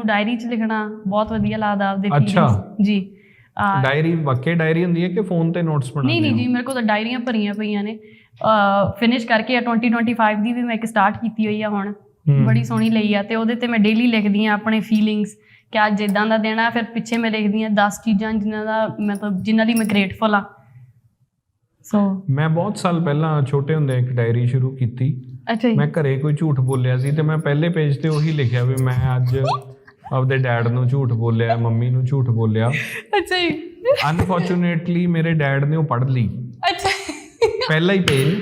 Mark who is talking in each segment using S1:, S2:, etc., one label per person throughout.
S1: ਮੈਨੂੰ ਡਾਇਰੀ 'ਚ ਲਿਖਣਾ ਬਹੁਤ ਵਧੀਆ ਲੱਗਦਾ ਆਪਦੇ feelings ਜੀ।
S2: ਡਾਇਰੀ ਵਾਕਈ ਡਾਇਰੀ ਹੁੰਦੀ ਹੈ ਕਿ ਫੋਨ ਤੇ ਨੋਟਸ ਬਣਾਉਂਦੇ
S1: ਨਹੀਂ ਨਹੀਂ? ਜੀ ਮੇਰੇ ਕੋਲ ਤਾਂ ਡਾਇਰੀਆਂ ਭਰੀਆਂ ਪਈਆਂ ਨੇ। ਫਿਨਿਸ਼ ਕਰਕੇ ਆ 2025 ਦੀ ਵੀ ਮੈਂ ਇੱਕ ਸਟਾਰਟ ਕੀਤੀ ਹੋਈ ਆ ਹੁਣ। ਬੜੀ ਸੋਹਣੀ ਲਈ ਆ ਤੇ ਉਹਦੇ ਤੇ ਮੈਂ ਡੇਲੀ ਲਿਖਦੀ ਆ ਆਪਣੇ ਫੀਲਿੰਗਸ ਕਿ ਅੱਜ ਇਦਾਂ ਦਾ ਦੇਣਾ ਫਿਰ ਪਿੱਛੇ ਮੈਂ ਲਿਖਦੀ ਆ 10 ਚੀਜ਼ਾਂ ਜਿਨ੍ਹਾਂ ਦਾ ਮਤਲਬ ਜਿਨ੍ਹਾਂ ਲਈ ਮੈਂ ਗ੍ਰੇਟਫੁਲ ਆ। ਸੋ
S2: ਮੈਂ ਬਹੁਤ ਸਾਲ ਪਹਿਲਾਂ ਛੋਟੇ ਹੁੰਦੇ ਇੱਕ ਡਾਇਰੀ ਸ਼ੁਰੂ ਕੀਤੀ।
S1: ਅੱਛਾ ਜੀ।
S2: ਮੈਂ ਘਰੇ ਕੋਈ ਝੂਠ ਬੋਲਿਆ ਸੀ ਤੇ ਮੈਂ ਪਹਿਲੇ ਪੇਜ ਤੇ ਉਹੀ ਲਿਖਿਆ ਵੀ ਮੈਂ ਅੱਜ ਆਪਦੇ ਡੈਡ ਨੂੰ ਝੂਠ ਬੋਲਿਆ ਮੰਮੀ ਨੂੰ ਝੂਠ ਬੋਲਿਆ।
S1: ਅੱਛਾ ਜੀ।
S2: ਅਨਫੋਰਚੂਨੇਟਲੀ ਮੇਰੇ ਡੈਡ ਨੇ ਉਹ ਪੜ੍ਹ ਲਈ।
S1: ਅੱਛਾ।
S2: ਪਹਿਲਾ ਹੀ ਪੇਜ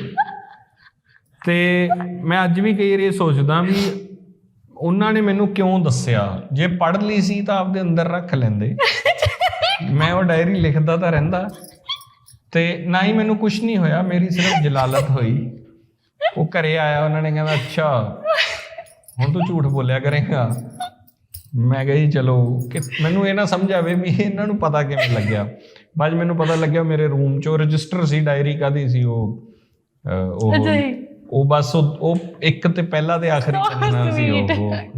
S2: ਤੇ ਮੈਂ ਅੱਜ ਵੀ ਕਈ ਵਾਰੀ ਇਹ ਸੋਚਦਾ ਵੀ ਉਹਨਾਂ ਨੇ ਮੈਨੂੰ ਕਿਉਂ ਦੱਸਿਆ? ਜੇ ਪੜ੍ਹ ਲਈ ਸੀ ਤਾਂ ਆਪਦੇ ਅੰਦਰ ਰੱਖ ਲੈਂਦੇ। ਮੈਂ ਉਹ ਡਾਇਰੀ ਲਿਖਦਾ ਤਾਂ ਰਹਿੰਦਾ। ਤੇ ਨਾ ਹੀ ਮੈਨੂੰ ਕੁਝ ਨਹੀਂ ਹੋਇਆ ਮੇਰੀ ਸਿਰਫ ਜਲਾਲਤ ਹੋਈ। ਉਹ ਘਰੇ ਆਇਆ ਉਹਨਾਂ ਨੇ ਕਹਿੰਦਾ ਅੱਛਾ ਹੁਣ ਤੂੰ ਝੂਠ ਬੋਲਿਆ ਕਰੇਗਾ। ਮੈਂ ਕਿਹਾ ਜੀ ਚਲੋ ਕਿ ਮੈਨੂੰ ਇਹ ਨਾ ਸਮਝ ਆਵੇ ਵੀ ਇਹਨਾਂ ਨੂੰ ਪਤਾ ਕਿਵੇਂ ਲੱਗਿਆ। ਬਾਅਦ ਮੈਨੂੰ ਪਤਾ ਲੱਗਿਆ ਮੇਰੇ ਰੂਮ 'ਚ ਰਜਿਸਟਰ ਸੀ ਡਾਇਰੀ ਕਾਦੀ ਸੀ ਉਹ ਉਹ ਉਹ ਬਸ ਉਹ ਇੱਕ ਤੇ ਪਹਿਲਾ ਤੇ ਆਖਰੀ ਪੰਨਾ ਸੀ ਉਹ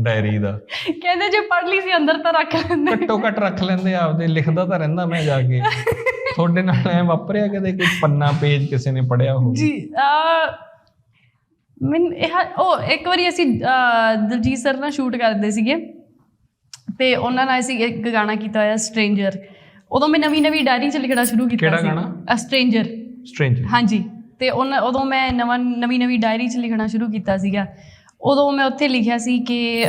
S2: ਡਾਇਰੀ ਦਾ।
S1: ਕਹਿੰਦੇ ਜੇ ਪੜ੍ਹ ਲਈ ਸੀ ਅੰਦਰ ਤਾਂ ਰੱਖ ਲੈਂਦੇ।
S2: ਘੱਟੋ ਘੱਟ ਰੱਖ ਲੈਂਦੇ ਆਪਦੇ ਲਿਖਦਾ ਤਾਂ ਰਹਿੰਦਾ ਮੈਂ ਜਾ ਕੇ। ਤੁਹਾਡੇ ਨਾਲ ਐ ਵਾਪਰਿਆ ਕਦੇ ਕੋਈ ਪੰਨਾ ਪੇਜ ਕਿਸੇ ਨੇ ਪੜਿਆ ਹੋਵੇ?
S1: ਜੀ ਅ ਮੈਂ ਇਹ ਉਹ ਇੱਕ ਵਾਰੀ ਅਸੀਂ ਦਲਜੀਤ ਸਰ ਨਾਲ ਸ਼ੂਟ ਕਰਦੇ ਸੀਗੇ। ਤੇ ਉਹਨਾਂ ਨਾਲ ਅਸੀਂ ਇੱਕ ਗਾਣਾ ਕੀਤਾ ਹੋਇਆ ਸਟ੍ਰੇਂਜਰ ਉਦੋਂ ਮੈਂ ਨਵੀਂ ਨਵੀਂ ਡਾਇਰੀ 'ਚ ਲਿਖਣਾ ਸ਼ੁਰੂ ਕੀਤਾ
S2: ਕਿਹੜਾ
S1: ਸੀ।
S2: ਗਾਣਾ?
S1: ਸਟ੍ਰੇਂਜਰ
S2: ਸਟ੍ਰੇਂਜ
S1: ਹਾਂਜੀ। ਤੇ ਉਹਨਾਂ ਉਦੋਂ ਮੈਂ ਨਵਾਂ ਨਵੀਂ ਨਵੀਂ ਡਾਇਰੀ 'ਚ ਲਿਖਣਾ ਸ਼ੁਰੂ ਕੀਤਾ ਸੀਗਾ। ਉਦੋਂ ਮੈਂ ਉੱਥੇ ਲਿਖਿਆ ਸੀ ਕਿ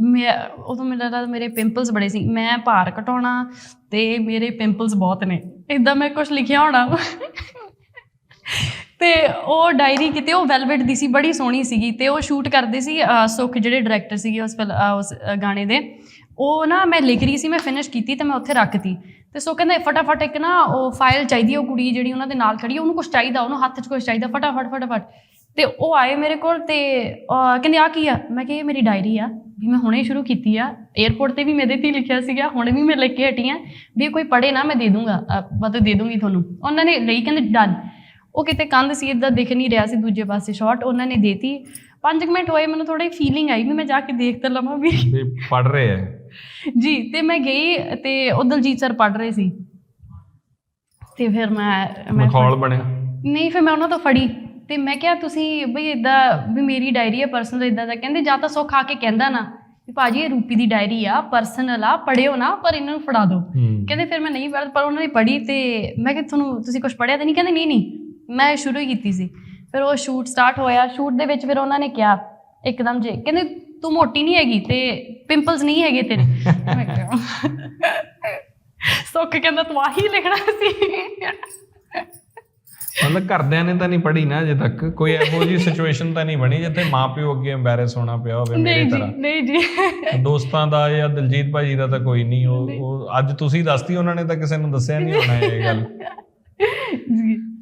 S1: ਮੈਂ ਉਦੋਂ ਮੇਰਾ ਲੱਗਦਾ ਮੇਰੇ ਪਿੰਪਲਸ ਬੜੇ ਸੀ। ਮੈਂ ਭਾਰ ਘਟਾਉਣਾ ਤੇ ਮੇਰੇ ਪਿੰਪਲਸ ਬਹੁਤ ਨੇ। ਇਦਾਂ ਮੈਂ ਕੁਝ ਲਿਖਿਆ ਹੋਣਾ। ਤੇ ਉਹ ਡਾਇਰੀ ਕਿਤੇ ਉਹ ਵੈਲਵਟ ਦੀ ਸੀ ਬੜੀ ਸੋਹਣੀ ਸੀਗੀ ਤੇ ਉਹ ਸ਼ੂਟ ਕਰਦੇ ਸੀ ਅਹ, ਸੁਖ ਜਿਹੜੇ ਡਾਇਰੈਕਟਰ ਸੀਗੇ ਉਸ ਫਿਲ- ਉਸ ਗਾਣੇ ਦੇ ਉਹ ਨਾ ਮੈਂ ਲਿਖ ਰਹੀ ਸੀ ਮੈਂ ਫਿਨਿਸ਼ ਕੀਤੀ ਤੇ ਮੈਂ ਉੱਥੇ ਰੱਖਤੀ। ਤੇ ਸੋ ਕਹਿੰਦਾ ਫਟਾਫਟ ਇੱਕ ਨਾ ਉਹ ਫਾਈਲ ਚਾਹੀਦੀ ਹੈ, ਉਹ ਕੁੜੀ ਜਿਹੜੀ ਉਹਨਾਂ ਦੇ ਨਾਲ ਖੜੀ ਉਹਨੂੰ ਕੁਝ ਚਾਹੀਦਾ ਉਹਨੂੰ ਹੱਥ 'ਚ ਕੁਝ ਚਾਹੀਦਾ ਫਟਾਫਟ ਫਟਾਫਟ। ਤੇ ਉਹ ਆਏ ਮੇਰੇ ਕੋਲ ਤੇ ਕਹਿੰਦੇ ਆ ਕੀ ਆ? ਮੈਂ ਕਿਹਾ ਇਹ ਮੇਰੀ ਡਾਇਰੀ ਆ ਵੀ ਮੈਂ ਹੁਣੇ ਸ਼ੁਰੂ ਕੀਤੀ ਆ। 에어ਪੋਰਟ ਤੇ ਵੀ ਮੈਂ ਇਹਦੇ ਤੇ ਹੀ ਲਿਖਿਆ ਸੀਗਾ ਹੁਣ ਵੀ ਮੈਂ ਲਿਖ ਕੇ ਹਟੀ ਆ ਵੀ ਕੋਈ ਪੜੇ ਨਾ ਮੈਂ ਦੇ ਦੂੰਗਾ ਮਤਲਬ ਦੇ ਦੂੰਗੀ ਤੁਹਾਨੂੰ। ਉਹਨਾਂ ਨੇ ਲਈ ਕਹਿੰਦੇ ਡਨ ਉਹ ਕਿਤੇ ਕੰਧ ਸੀ ਇਦਾਂ ਦਿਖ ਨਹੀਂ ਰਿਹਾ ਸੀ ਦੂਜੇ ਪਾਸੇ ਸ਼ਾਟ ਉਹਨਾਂ ਨੇ ਦੇਤੀ। 5 ਮਿੰਟ ਹੋਏ ਮੈਨੂੰ ਥੋੜੀ ਫੀਲਿੰਗ ਆਈ ਵੀ ਮੈਂ ਜਾ ਕੇ ਦੇਖ ਤਾਂ ਲਵਾਂ ਵੀ।
S2: ਵੀ ਪੜ ਰਹੇ ਐ
S1: ਜੀ ਤੇ ਮੈਂ ਗਈ ਤੇ ਉਹ ਦਲਜੀਤ ਸਰ ਪੜ ਰਹੇ ਸੀ। ਤੇ ਫਿਰ ਮੈਂ ਮੈਂ
S2: ਮਖੌਲ ਬਣਿਆ।
S1: ਨਹੀਂ ਫਿਰ ਮੈਂ ਉਹਨਾਂ ਤੋਂ ਫੜੀ। ਤੇ ਮੈਂ ਕਿਹਾ ਤੁਸੀਂ ਬਈ ਇਦਾਂ ਵੀ ਮੇਰੀ ਡਾਇਰੀ ਹੈ ਪਰਸਨਲ ਇਦਾਂ ਦਾ ਕਹਿੰਦੇ ਜਾਂ ਤਾਂ ਸੁੱਖ ਆ ਕੇ ਕਹਿੰਦਾ ਨਾ ਵੀ ਭਾਜੀ ਇਹ ਰੂਪੀ ਦੀ ਡਾਇਰੀ ਆ ਪਰਸਨਲ ਆ ਪੜਿਓ ਨਾ ਪਰ ਇਹਨਾਂ ਨੂੰ ਫੜਾ ਦਿਓ। ਕਹਿੰਦੇ ਫਿਰ ਮੈਂ ਨਹੀਂ ਪੜ੍ਹ ਪਰ ਉਹਨਾਂ ਨੇ ਪੜ੍ਹੀ ਤੇ ਮੈਂ ਕਿ ਤੁਹਾਨੂੰ ਤੁਸੀਂ ਕੁਝ ਪੜ੍ਹਿਆ ਤਾਂ ਨਹੀਂ? ਕਹਿੰਦੇ ਨਹੀਂ ਨਹੀਂ। ਮੈਂ ਸ਼ੁਰੂ ਕੀਤੀ ਸੀ। ਫਿਰ ਉਹ ਸ਼ੂਟ ਸਟਾਰਟ ਹੋਇਆ। ਸ਼ੂਟ ਦੇ ਵਿੱਚ ਫਿਰ ਉਹਨਾਂ ਨੇ ਕਿਹਾ ਇੱਕਦਮ ਜੇ ਕਹਿੰਦੇ ਤੂੰ ਮੋਟੀ ਨਹੀਂ ਹੈਗੀ ਤੇ ਪਿੰਪਲਸ ਨਹੀਂ ਹੈਗੇ ਤੇਰੇ। ਮੈਂ ਕਿਹਾ ਕਹਿੰਦਾ ਤੂੰ ਆਹੀ ਲਿਖਣਾ ਸੀ।
S2: ਮਤਲਬ ਘਰਦਿਆਂ ਨੇ ਤਾਂ ਨਹੀਂ ਪੜ੍ਹੀ ਨਾ ਅਜੇ ਤੱਕ। ਕੋਈ ਇਹੋ ਜੀ ਸਿਚੁਏਸ਼ਨ ਤਾਂ ਨਹੀਂ ਬਣੀ ਜਿੱਥੇ ਮਾਪਿਓ ਅੱਗੇ ਐਮਬੈਰੈਸ ਹੋਣਾ ਪਿਆ ਹੋਵੇ ਮੇਰੇ
S1: ਨਹੀਂ ਜੀ
S2: ਤਰ੍ਹਾਂ।
S1: ਨਹੀਂ ਜੀ।
S2: ਦੋਸਤਾਂ ਦਾ ਜਾਂ ਦਲਜੀਤ ਭਾਜੀ ਦਾ ਤਾਂ ਕੋਈ ਨਹੀਂ। ਉਹ ਉਹ ਅੱਜ ਤੁਸੀਂ ਦੱਸਤੀ ਉਹਨਾਂ ਨੇ ਤਾਂ ਕਿਸੇ ਨੂੰ ਦੱਸਿਆ ਨਹੀਂ ਹੋਣਾ ਇਹ ਗੱਲ।
S1: ਜੀ।